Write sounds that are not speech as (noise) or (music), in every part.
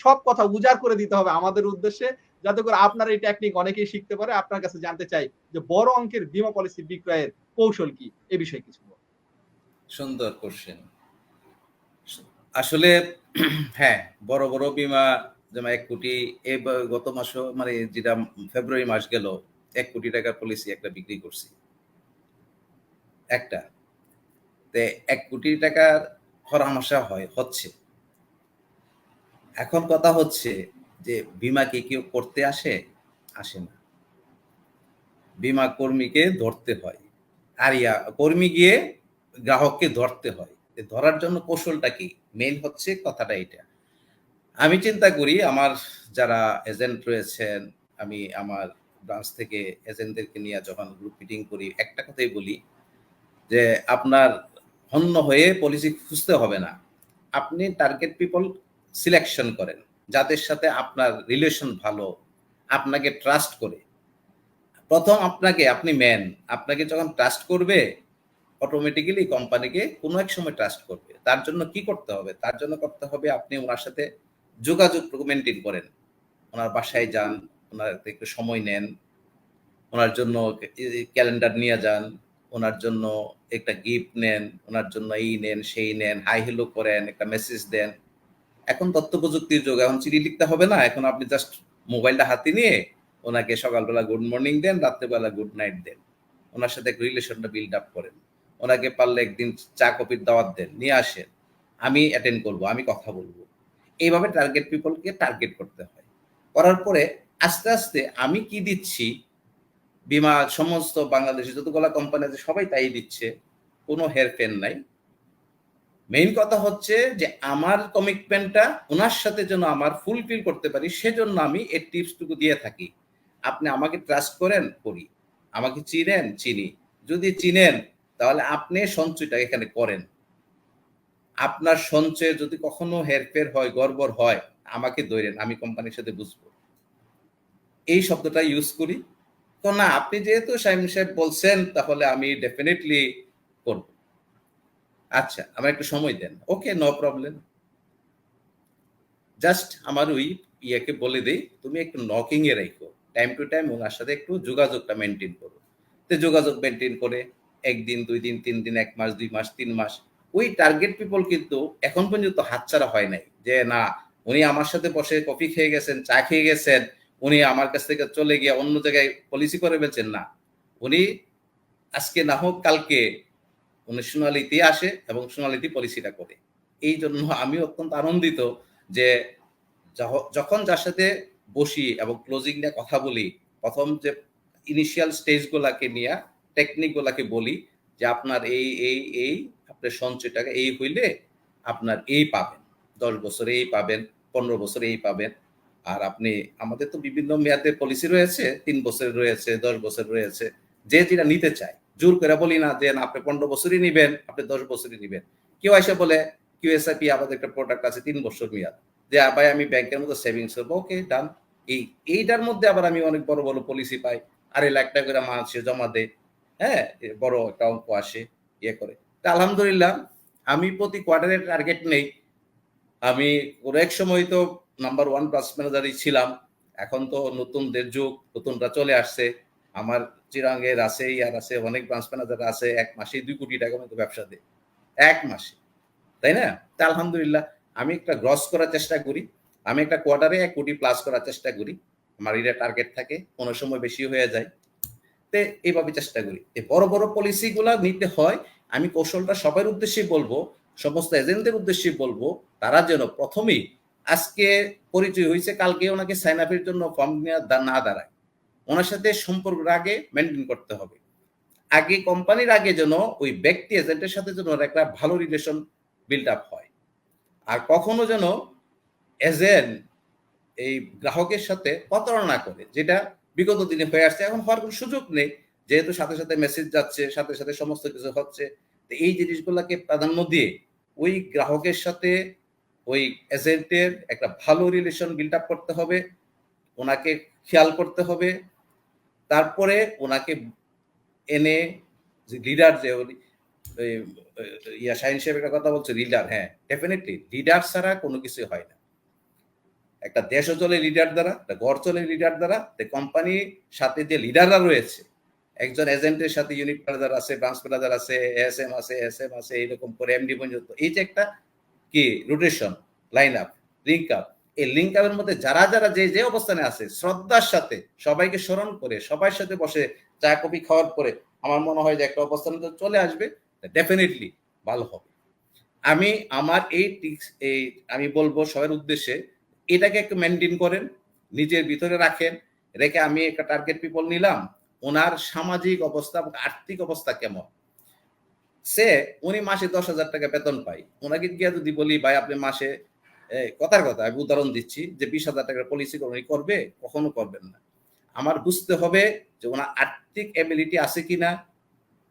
সব কথা উজাড় করে দিতে হবে আমাদের উদ্দেশ্যে, যাতে করে আপনার এই টেকনিক অনেকেই শিখতে পারে। আপনার কাছে জানতে চাই যে বড় অঙ্কের বিমা পলিসি বিক্রয়ের কৌশল কি? এ বিষয়ে কিছু। সুন্দর কোশ্চেন আসলে (clears throat) হ্যাঁ বড় বড় বিমা যেমন এক কোটি, এ গত মাসও মানে যেটা ফেব্রুয়ারি মাস গেল, এক কোটি টাকার পলিসি একটা বিক্রি করছি। একটা। তে এক কোটি টাকার হরহামেশা হয়, হচ্ছে। এখন কথা হচ্ছে যে বিমা কি কেউ করতে আসে? আসে না। বিমা কর্মীকে ধরতে হয়। আর ইয়া কর্মী গিয়ে গ্রাহককে ধরতে হয়। ধরার জন্য কৌশলটা কি? মেইন হচ্ছে কথাটা এটা আমি চিন্তা করি আমার যারা এজেন্ট রয়েছেন, আমি আমার ব্রাঞ্চ থেকে এজেন্টদেরকে নিয়ে যখন গ্রুপ মিটিং করি, একটা কথাই বলি যে আপনার হন্য হয়ে পলিসি খুঁজতে হবে না। আপনি টার্গেট পিপল সিলেকশন করেন, যাদের সাথে আপনার রিলেশন ভালো, আপনাকে ট্রাস্ট করে। প্রথম আপনাকে, আপনি ম্যান আপনাকে যখন ট্রাস্ট করবে অটোমেটিক্যালি কোম্পানিকে কোনো এক সময় ট্রাস্ট করবে। তার জন্য কি করতে হবে? তার জন্য করতে হবে আপনি ওনার সাথে যোগাযোগ মেনটেন করেন। ওনার বাসায় যান, ওনার একটু সময় নেন, ওনার জন্য ক্যালেন্ডার নিয়ে যান, ওনার জন্য একটা গিফট নেন, ওনার জন্য এই নেন, সেই নেন হাই হেলো করেন, একটা মেসেজ দেন। এখন তথ্য প্রযুক্তির যুগ, এখন চিঠি লিখতে হবে না, এখন আপনি জাস্ট মোবাইলটা হাতে নিয়ে ওনাকে সকালবেলা গুড মর্নিং দেন, রাত্রেবেলা গুড নাইট দেন। ওনার সাথে রিলেশনটা বিল্ড আপ করেন। ওনাকে পারলে একদিন চা কপির দাওয়াত দেন, নিয়ে আসেন। আমি অ্যাটেন্ড করব, আমি কথা বলব। এইভাবে টার্গেট পিপলকে টার্গেট করতে হয়। করার পরে আস্তে আস্তে আমি কি দিচ্ছি? বিমা, সমস্ত বাংলাদেশে যতগুলো কোম্পানি আছে, সবাই তাই দিচ্ছে। কোনো হেরফের নাই। মেইন কথা হচ্ছে যে আমার কমিটমেন্টটা ওনার সাথে যেন আমার ফুলফিল করতে পারি, সেজন্য আমি এই টিপসটুকু দিয়ে থাকি। আপনি আমাকে ট্রাস্ট করেন, করি। আমাকে চিনেন, চিনি। যদি চিনেন, তাহলে আপনি সঞ্চয়টা এখানে করেন। আপনার সঞ্চয়ে যদি কখনো হেরফের হয়, গড়বড় হয়, আমাকে ধরেন, আমি কোম্পানির সাথে বুঝব। এই শব্দটা ইউজ করি। তো না, আপনি যেহেতু সাইম সাহেব বলছেন, তাহলে আমি ডেফিনেটলি করব। আচ্ছা আমার একটু সময় দেন। ওকে নো প্রবলেম জাস্ট আমার ওই ইয়াকে বলে দিই, তুমি একটু নকিং এ রেখো। টাইম টু টাইম ওনার সাথে একটু যোগাযোগটা মেনটেন করো। তো যোগাযোগ মেনটেন করে একদিন, দুই দিন, তিন দিন, এক মাস, দুই মাস, তিন মাস, ওই টার্গেট পিপল কিন্তু এখন পর্যন্ত হাতছাড়া হয় নাই যে, না, উনি আমার সাথে বসে কফি খেয়ে গেছেন, চা খেয়ে গেছেন, উনি আমার কাছ থেকে চলে গিয়ে অন্য জায়গায় পলিসি করে বেছেন না, উনি আজকে না হোক কালকে উনি সোনালিতে আসে এবং সোনালিতে পলিসিটা করে। এই জন্য আমি অত্যন্ত আনন্দিত যে যখন যার সাথে বসি এবং ক্লোজিং নিয়ে কথা বলি, প্রথম যে ইনিশিয়াল স্টেজ গুলাকে নিয়ে টেকনিক গুলাকে বলি যে আপনার এই এই এই, আপনার সঞ্চয়টাকে এই হইলে আপনার এই পাবেন, দশ বছরে এই পাবেন, পনেরো বছরে এই পাবেন। আর আপনি, আমাদের তো বিভিন্ন মেয়াদের পলিসি রয়েছে, তিন বছরের রয়েছে, দশ বছর রয়েছে, যে যেটা নিতে চায়। জোর করে বলি না যে না, আপনি পনেরো বছরই নিবেন আপনি দশ বছরই নিবেন। কেউ এসে বলে কিউএসআইপি আমাদের একটা প্রোডাক্ট আছে তিন বছর মেয়াদ। যে ভাই আমি ব্যাংকের মধ্যে সেভিংস করব। ওকে ডান এই এইটার মধ্যে আবার আমি অনেক বড় বড় পলিসি পাই। আড়াই লাখ টাকা করে মাসে জমা দেয় হ্যাঁ বড় একটা অঙ্ক আসে ইয়ে করে। তা আলহামদুলিল্লাহ আমি প্রতি কোয়ার্টারে টার্গেট নেই। আমি কোনো এক সময় তো নাম্বার ওয়ান ব্রাঞ্চ ম্যানেজারই ছিলাম। এখন তো নতুনদের যুগ নতুনরা চলে আসছে। আমার চিরাঙ্গের আছে আর আছে অনেক ব্রাঞ্চ ম্যানেজার আছে এক মাসে দুই কোটি টাকা মতো ব্যবসা দেয়। এক মাসে। তাই না? তা আলহামদুলিল্লাহ, আমি একটা গ্রস করার চেষ্টা করি। আমি একটা কোয়ার্টারে এক কোটি প্লাস করার চেষ্টা করি। আমার এটা টার্গেট থাকে, কোনো সময় বেশি হয়ে যায়। তে এইভাবে চেষ্টা করি। বড় বড় পলিসি গুলা নিতে হয়, আমি কৌশলটা সবার উদ্দেশ্যে বলব, সমস্ত এজেন্টদের উদ্দেশ্যে বলব, তারা যেন প্রথমেই আজকে পরিচয় হয়েছে, কালকে ওনাকে সাইন আপের জন্য ফর্ম না দাঁড়ায়। ওনার সাথে সম্পর্কটা আগে মেনটেন করতে হবে। আগে কোম্পানির আগে যেন ওই ব্যক্তি এজেন্টের সাথে যেন একটা ভালো রিলেশন বিল্ড আপ হয়। আর কখনো যেন এজেন্ট এই গ্রাহকের সাথে প্রতারণা করে, যেটা বিগত দিনে হয়ে আসছে, এখন হওয়ার কোনো সুযোগ নেই। যেহেতু সাথে সাথে মেসেজ যাচ্ছে, সাথে সাথে সমস্ত কিছু হচ্ছে, তো এই জিনিসগুলোকে প্রাধান্য দিয়ে ওই গ্রাহকের সাথে ওই এজেন্টের একটা ভালো রিলেশন বিল্ড আপ করতে হবে। ওনাকে খেয়াল করতে হবে। তারপরে ওনাকে এনে লিডার যে ইয়া শাহিন সাহেব একটা কথা বলছে লিডার হ্যাঁ ডেফিনেটলি লিডার ছাড়া কোনো কিছু হয় না। একটা দেশও চলে লিডার দ্বারা, একটা ঘর চলে লিডার দ্বারা কোম্পানির সাথে যে লিডাররা রয়েছে, একজন এজেন্টের সাথে ইউনিট ম্যানেজার আছে ব্রাঞ্চ ম্যানেজার আছে এস এম আছে এস এম আছে, এরকম করে এমডি পর্যন্ত, এই যে একটা কি rotation line up link up এই লিঙ্ক আপের মধ্যে যারা যারা যে যে অবস্থানে আছে, শ্রদ্ধার সাথে সবাইকে স্মরণ করে সবার সাথে বসে চা, কফি, খাওয়ার পরে আমার মনে হয় যে একটা অবস্থানে তো চলে আসবে ডেফিনেটলি ভালো হবে। আমি আমার এই টিক্স এই আমি বলব সবার উদ্দেশ্যে, এটাকে একটু মেনটেন করেন, নিজের ভিতরে রাখেন, রেখে আমি একটা টার্গেট পিপল নিলাম, ওনার সামাজিক অবস্থা, আর্থিক অবস্থা কেমন? সে উনি মাসে দশ হাজার টাকা বেতন পাই ওনাকে গিয়ে যদি বলি, ভাই, আপনি মাসে কথার কথা, আমি উদাহরণ দিচ্ছি যে বিশ হাজার টাকার পলিসি উনি করবে? কখনো করবেন না। আমার বুঝতে হবে যে ওনার আর্থিক এবিলিটি আছে কিনা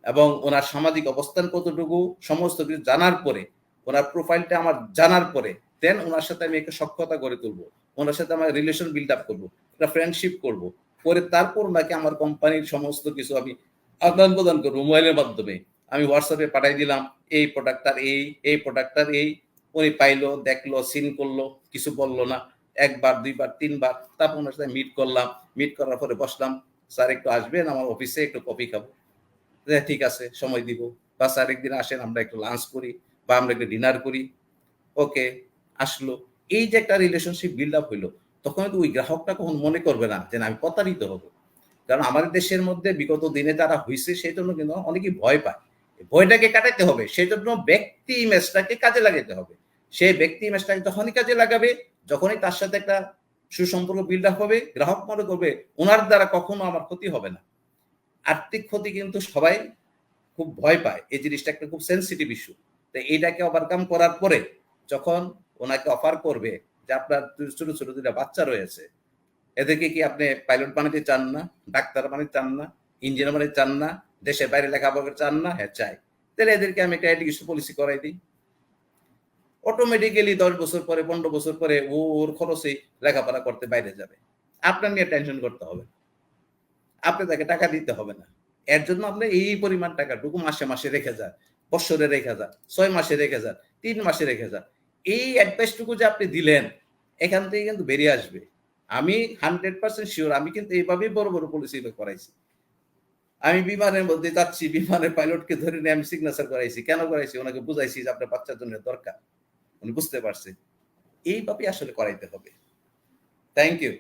এবং ওনার সামাজিক অবস্থান কতটুকু, সমস্ত কিছু জানার পরে, ওনার প্রোফাইলটা আমার জানার পরে দেন ওনার সাথে আমি একটা সক্ষতা গড়ে তুলবো। ওনার সাথে আমার রিলেশন বিল্ড আপ করব, একটা ফ্রেন্ডশিপ করব। করে তারপর ওনাকে আমার কোম্পানির সমস্ত কিছু আমি আদান প্রদান করব মোবাইলের মাধ্যমে। আমি হোয়াটসঅ্যাপে পাঠাই দিলাম, এই প্রোডাক্টটার এই এই প্রোডাক্টটার এই উনি পাইলো, দেখল সিন করল, কিছু বলল না। একবার, দুইবার, তিনবার, তারপর ওনার সাথে মিট করলাম। মিট করার পরে বসলাম, স্যার, একটু আসবেন আমার অফিসে একটু কফি খাব। ঠিক আছে, সময় দিব। বা, স্যার, একদিন আসেন, আমরা একটু লাঞ্চ করি, বা, আমরা একটু ডিনার করি। ওকে, আসলো। এই যে একটা রিলেশনশিপ বিল্ড আপ হইল, তখন তো ওই গ্রাহকটা কখন মনে করবে না যে আমি প্রতারিত হব। কারণ আমাদের দেশের মধ্যে বিগত দিনে যারা হয়েছে সেই জন্য কিন্তু অনেকেই ভয় পায়। ভয়টাকে কাটাতে হবে সেই জন্য ব্যক্তি ইমেজটাকে কাজে লাগাতে হবে। সেই ব্যক্তি ইমেজটাকে তখনই কাজে লাগাবে, যখনই তার সাথে একটা সুসম্পর্ক বিল্ড আপ হবে, গ্রাহক মনে করবে ওনার দ্বারা কখনো আমার ক্ষতি হবে না। আর্থিক ক্ষতি কিন্তু সবাই খুব ভয় পায়, এই জিনিসটা একটা খুব সেন্সিটিভ ইস্যু তো এইটাকে ওভারকাম করার পরে যখন ওনাকে অফার করবে যে আপনার ছোট ছোট দুটা বাচ্চা রয়েছে, এদেরকে কি আপনি পাইলট বানাতে চান না, ডাক্তার বানাতে চান না ইঞ্জিনিয়ার বানাতে চান না দেশের বাইরে লেখাপড়া চান না হ্যাঁ চাই। তাহলে এদেরকে আমি একটা এডুকেশন পলিসি করাই দিই। অটোমেটিক্যালি দশ বছর পরে, পনেরো বছর পরে ওর খরচে লেখাপড়া করতে বাইরে যাবে। আপনার নিয়ে টেনশন করতে হবে আপনি তাকে টাকা দিতে হবে না। এর জন্য আপনি এই পরিমাণ টাকাটুকু মাসে মাসে রেখে যান, বছরে রেখে যান, ছয় মাসে রেখে যান, তিন মাসে রেখে যান। এই অ্যাডভাইসটুকু যে আপনি দিলেন, এখান থেকে কিন্তু বেরিয়ে আসবে। আমি হান্ড্রেড পার্সেন্ট শিওর আমি কিন্তু এইভাবেই বড় বড় পলিসি করাইছি। আমি বিমানের মধ্যে যাচ্ছি, বিমানের পাইলটকে ধরে নিয়ে আমি সিগনেচার করাইছি। কেন করাইছি? ওনাকে বুঝাইছি যে আপনার বাচ্চার জন্য দরকার। উনি বুঝতে পারছে। এইভাবে আসলে করাইতে হবে। Thank you